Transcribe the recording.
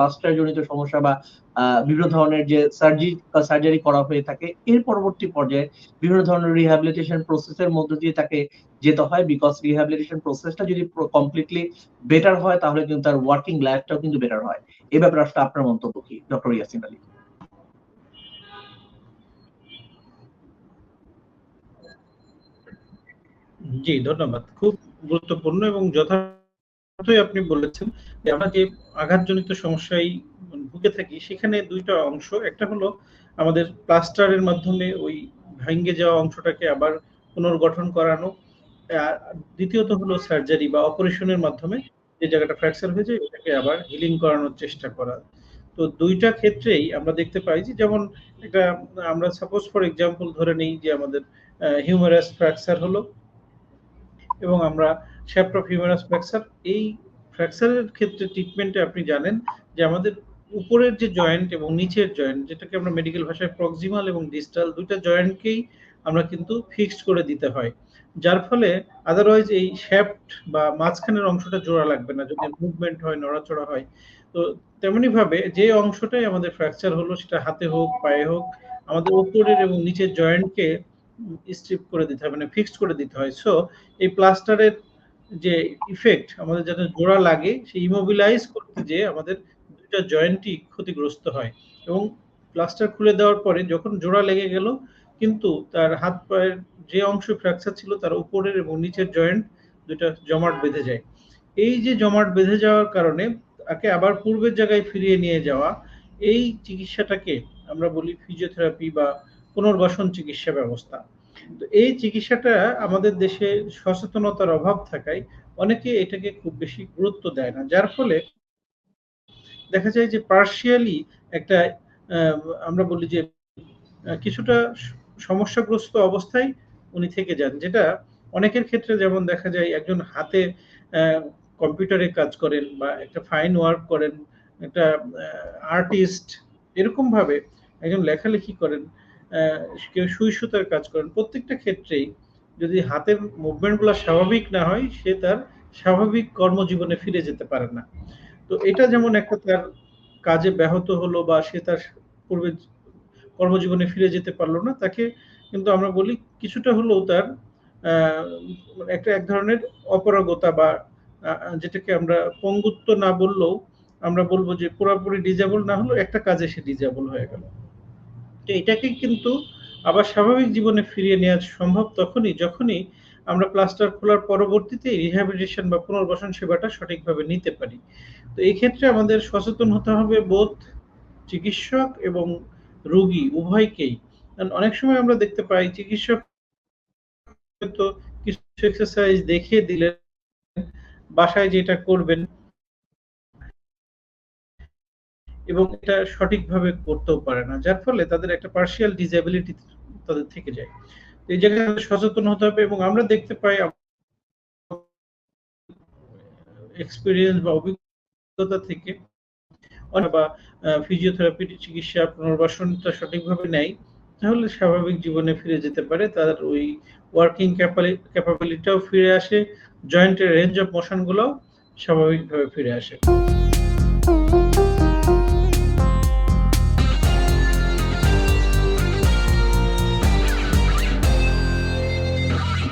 Plaster জনিত সমস্যা বা বিভিন্ন ধরনের যে সার্জি সার্জারি করা হয়ে থাকে, এর পরবর্তী পর্যায়ে বিভিন্ন ধরনের রিহ্যাবিলিটেশন প্রসেসের মধ্য দিয়ে তাকে যেতে হয় বিকজ রিহ্যাবিলিটেশন প্রসেসটা যদি কমপ্লিটলি বেটার হয়, তাহলে কিন্তু তার ওয়ার্কিং লাইফটাও কিন্তু বেটার হয়। এ ব্যাপারে আসলে আপনার মন্তব্য কি ডক্টর ইয়াসিন আলী? জি, ধন্যবাদ। খুব গুরুত্বপূর্ণ এবং যথার্থই আপনি বলেছেন যে আমরা যে আঘাতজনিত সমস্যায় ভুগে থাকি, সেখানে দুইটা অংশ। একটা হলো আমাদের প্লাস্টারের মাধ্যমে ওই ভেঙে যাওয়া অংশটাকে আবার পুনর্গঠন করানো। দ্বিতীয়ত হলো সার্জারি বা অপারেশনের মাধ্যমে যে জায়গাটা ফ্র্যাকচার হয়ে যায় ওটাকে আবার হিলিং করানোর চেষ্টা করা। তো দুইটা ক্ষেত্রেই আমরা দেখতে পাই যে যেমন একটা, আমরা সাপোজ ফর এক্সাম্পল ধরে নেই যে আমাদের হিউমারাস ফ্র্যাকচার হলো এবং আমরা শ্যাপ্ট অফ হিউমারাস ফ্র্যাকচার এই ফ্র্যাকচারের ক্ষেত্রে ট্রিটমেন্টে আপনি জানেন যে আমাদের উপরের যে জয়েন্ট এবং নিচের জয়েন্ট যেটাকে আমরা মেডিকেল ভাষায় প্রক্সিমাল এবং ডিস্টাল দুইটা জয়েন্টকেই আমরা কিন্তু ফিক্সড করে দিতে হয়। যার ফলে আদারওয়াইজ এই শ্যাফট বা মাঝখানের অংশটা জোড়া লাগবে না, যদি মুভমেন্ট হয়, নড়াচড়া হয়। তো তেমনি ভাবে যে অংশটাই আমাদের ফ্র্যাকচার হলো, সেটা হাতে হোক, পায়ে হোক, আমাদের উপরের এবং নিচের জয়েন্টকে স্ট্রিপ করে দিতে হয় মানে ফিক্সড করে দিতে হয়। সো এই প্লাস্টারের যে ইফেক্ট আমাদের যাতে জোড়া লাগে, সেই ইমোবিলাইজ করতে যে আমাদের দুইটা জয়েন্টই ক্ষতিগ্রস্ত হয়। এবং প্লাস্টার খুলে দেওয়ার পরে যখন জোড়া লেগে গেল, কিন্তু তার হাত পায়ের যে অংশ ফ্র্যাকচার ছিল, তার উপরের এবং নিচের জয়েন্ট দুটা জমাট বেঁধে যায়। এই যে জমাট বেঁধে যাওয়ার কারণে তাকে আবার পূর্বের জায়গায় ফিরিয়ে নিয়ে যাওয়া, এই চিকিৎসাটাকে আমরা বলি ফিজিওথেরাপি বা পুনর্বাসন চিকিৎসা ব্যবস্থা। তো এই চিকিৎসাটা আমাদের দেশে সচেতনতার অভাব থাকায় অনেকে এটাকে খুব বেশি গুরুত্ব দেয় না। যার ফলে দেখা যায় যে পার্শিয়ালি একটা আমরা বলি যে কিছুটা সমস্যাগ্রস্ত অবস্থায় উনি থেকে যান, যেটা অনেকের ক্ষেত্রে যেমন দেখা যায় একজন হাতে কম্পিউটারে কাজ করেন বা একটা ফাইন ওয়ার্ক করেন, একটা আর্টিস্ট এরকম ভাবে একজন লেখালেখি করেন কেউ সুই সুতার কাজ করেন। প্রত্যেকটা ক্ষেত্রেই যদি হাতের মুভমেন্টগুলো স্বাভাবিক না হয়, সে তার স্বাভাবিক কর্মজীবনে ফিরে যেতে পারে না। তো এটা যেমন একটা তার কাজে ব্যাহত হলো বা সে তার পূর্বে কর্মজীবনে ফিরে যেতে পারল না, তাকে কিন্তু আমরা বলি কিছুটা হলেও তার একটা এক ধরনের অপরাগতা বা যেটাকে আমরা পঙ্গুত্ব না বললেও আমরা বলব যে পুরোপুরি ডিজেবল না হলেও একটা কাজে সে ডিজেবল হয়ে গেল। তো এটাকে কিন্তু আবার স্বাভাবিক জীবনে ফিরিয়ে নেওয়া সম্ভব তখনই, যখনই আমরা প্লাস্টার খোলার পরবর্তীতে রিহ্যাবিলিটেশন বা পুনর্বাসন সেবাটা সঠিকভাবে নিতে পারি। তো এই ক্ষেত্রে আমাদের সচেতন হতে হবে বোধ, চিকিৎসক এবং রোগী উভয়কেই। কারণ অনেক সময় আমরা দেখতে পাই, চিকিৎসক হয়তো কিছু এক্সারসাইজ দেখিয়ে দিলেন, বাসায় যেটা করবেন এবং এটা সঠিকভাবে করতেও পারে না, যার ফলে তাদের একটা পার্শিয়াল ডিসএবিলিটি তাদের থেকে যায়। এই জায়গায় সচেতন হতে হবে এবং আমরা দেখতে পাই এক্সপিরিয়েন্স বা অভিজ্ঞতা থেকে বা ফিজিওথেরাপি চিকিৎসা, পুনর্বাসনটা সঠিকভাবে নেয়, তাহলে স্বাভাবিক জীবনে ফিরে যেতে পারে। তার ওই ওয়ার্কিং ক্যাপাবিলিটিটাও ফিরে আসে জয়েন্টের রেঞ্জ অফ মোশন গুলোও স্বাভাবিকভাবে ফিরে আসে।